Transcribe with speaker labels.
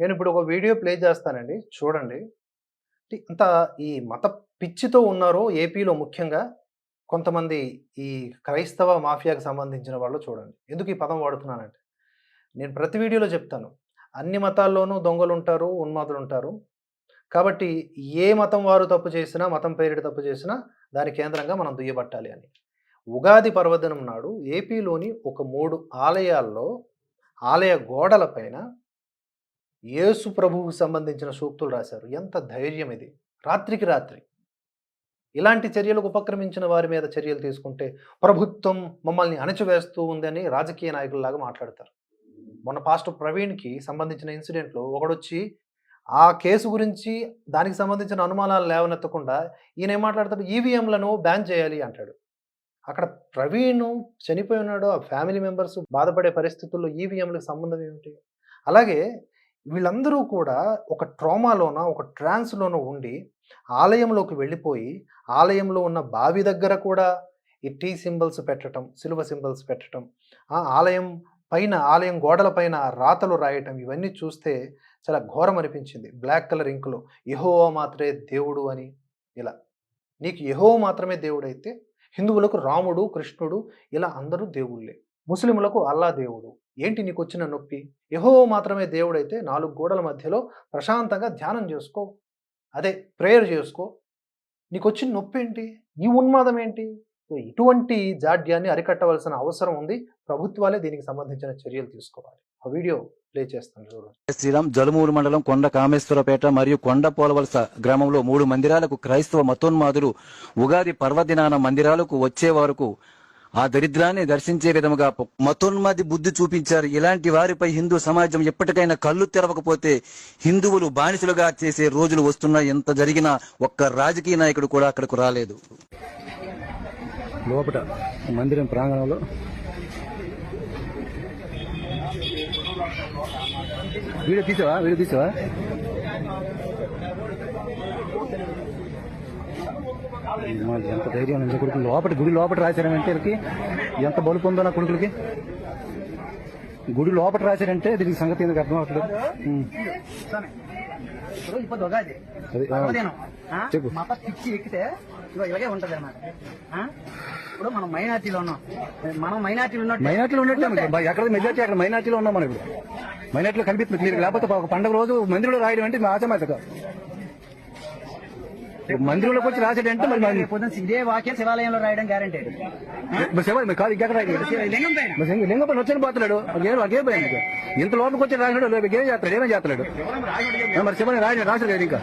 Speaker 1: నేను ఇప్పుడు ఒక వీడియో ప్లే చేస్తానండి. చూడండి. అంత ఈ మత పిచ్చితో ఉన్నారో ఏపీలో ముఖ్యంగా కొంతమంది ఈ క్రైస్తవ మాఫియాకి సంబంధించిన వాళ్ళు చూడండి. ఎందుకు ఈ పదం వాడుతున్నానంటే నేను ప్రతి వీడియోలో చెప్తాను. అన్ని మతాల్లోనూ దొంగలు ఉంటారు ఉన్మాదులు ఉంటారు కాబట్టి ఏ మతం వారు తప్పు చేసినా మతం పేరిట తప్పు చేసినా దాని కేంద్రంగా మనం దుయ్యబట్టాలి అని. ఉగాది పర్వదినం నాడు ఏపీలోని ఒక మూడు ఆలయాల్లో ఆలయ గోడలపైన యేసు ప్రభువుకు సంబంధించిన సూక్తులు రాశారు. ఎంత ధైర్యం ఇది. రాత్రికి రాత్రి. ఇలాంటి చర్యలకు ఉపక్రమించిన వారి మీద చర్యలు తీసుకుంటే ప్రభుత్వం మమ్మల్ని అణచివేస్తూ ఉందని రాజకీయ నాయకుల్లాగా మాట్లాడతారు. మొన్న పాస్టర్ ప్రవీణ్కి సంబంధించిన ఇన్సిడెంట్లో ఒకడొచ్చి ఆ కేసు గురించి దానికి సంబంధించిన అనుమానాలు లేవనెత్తకుండా ఈయన ఏం మాట్లాడతాడు? ఈవీఎంలను బ్యాన్ చేయాలి అంటాడు. అక్కడ ప్రవీణ్ చనిపోయి ఉన్నాడు. ఆ ఫ్యామిలీ మెంబర్స్ బాధపడే పరిస్థితుల్లో ఈవీఎంలకు సంబంధం ఏమిటి? అలాగే వీళ్ళందరూ కూడా ఒక ట్రామాలోన ఒక ట్రాన్స్లోనూ ఉండి ఆలయంలోకి వెళ్ళిపోయి ఆలయంలో ఉన్న బావి దగ్గర కూడా ఈ టీ సింబల్స్ పెట్టడం సిలువ సింబల్స్ పెట్టడం ఆ ఆలయం పైన ఆలయం గోడల పైన రాతలు రాయటం ఇవన్నీ చూస్తే చాలా ఘోరం అనిపించింది. బ్లాక్ కలర్ ఇంకులో యహోవా మాత్రమే దేవుడు అని ఇలా. నీకు యహో మాత్రమే దేవుడు అయితే హిందువులకు రాముడు కృష్ణుడు ఇలా అందరూ దేవుళ్ళే. ముస్లింలకు అల్లా దేవుడు. ఏంటి నీకు వచ్చిన నొప్పి? యహో మాత్రమే దేవుడైతే నాలుగు గోడల మధ్యలో ప్రశాంతంగా ధ్యానం చేసుకో. అదే ప్రేయర్ చేసుకో. నీకు వచ్చిన నొప్పి ఏంటి? నీ ఉన్మాదం ఏంటి? సో ఇటువంటి జాడ్యాన్ని అరికట్టవలసిన అవసరం ఉంది. ప్రభుత్వాలే దీనికి సంబంధించిన చర్యలు తీసుకోవాలి. ఆ వీడియో ప్లే చేస్తాను. చూడండి
Speaker 2: శ్రీరామ్. జలుమూరు మండలం కొండ కామేశ్వరపేట మరియు కొండ పోలవలస గ్రామంలో మూడు మందిరాలకు క్రైస్తవ మతోన్మాదులు ఉగాది పర్వదినాన మందిరాలకు వచ్చే వరకు ఆ దరిద్రాన్ని దర్శించే విధముగా మతోన్మాది బుద్ధి చూపించారు. ఇలాంటి వారిపై హిందూ సమాజం ఎప్పటికైనా కళ్ళు తెరవకపోతే హిందువులు బానిసలుగా చేసే రోజులు వస్తున్నా ఎంత జరిగినా ఒక్క రాజకీయ నాయకుడు కూడా అక్కడకు రాలేదు. లోపల మందిరం ప్రాంగణంలో వీడియో తీసావా? వీడియో తీసావా? ఎంత ధైర్యం ఉంది. కొడుకులు లోపల గుడి లోపల రాశారంటే వీళ్ళకి ఎంత బలుపు ఉందో నా కొడుకులకి? గుడి లోపల రాశారంటే దీనికి సంగతి ఎందుకు అర్థం అవట్లేదు
Speaker 3: ఇప్పుడు
Speaker 2: చెప్పు.
Speaker 3: మత పిచ్చి ఎక్కితే ఇలాగే ఉంటది ఇప్పుడు మనం మైనార్టీలో ఉన్నాం మనం మైనార్టీలు ఉన్నట్టు
Speaker 2: మైనార్టీలో ఉన్నట్టే ఎక్కడ మెజార్టీ అక్కడ మైనార్టీలో ఉన్నాం మనం ఇప్పుడు. మైనార్టీలో కనిపిస్తుంది. క్లియర్ లేకపోతే ఒక పండుగ రోజు మందిరంలో రాయడం అంటే ఆచమాచక మందిరంలోకి వచ్చి రాసేటంటే మరి మరి-
Speaker 3: పొద్దున ఇదే వాక్యం శివాలయంలో రాయడం గ్యారంటీ
Speaker 2: మరి శివ మరి కాదు ఇంకెక్కడ రాయడం?
Speaker 3: లింగం పైన.
Speaker 2: వచ్చని పోతున్నాడు. ఏం పోయింది ఇంత లోపలికి వచ్చి రాసినాడు ఏం చేస్తాడు ఏమేం చేస్తున్నాడు? మరి శివని రాయడం రాసాడు కదా ఇంకా?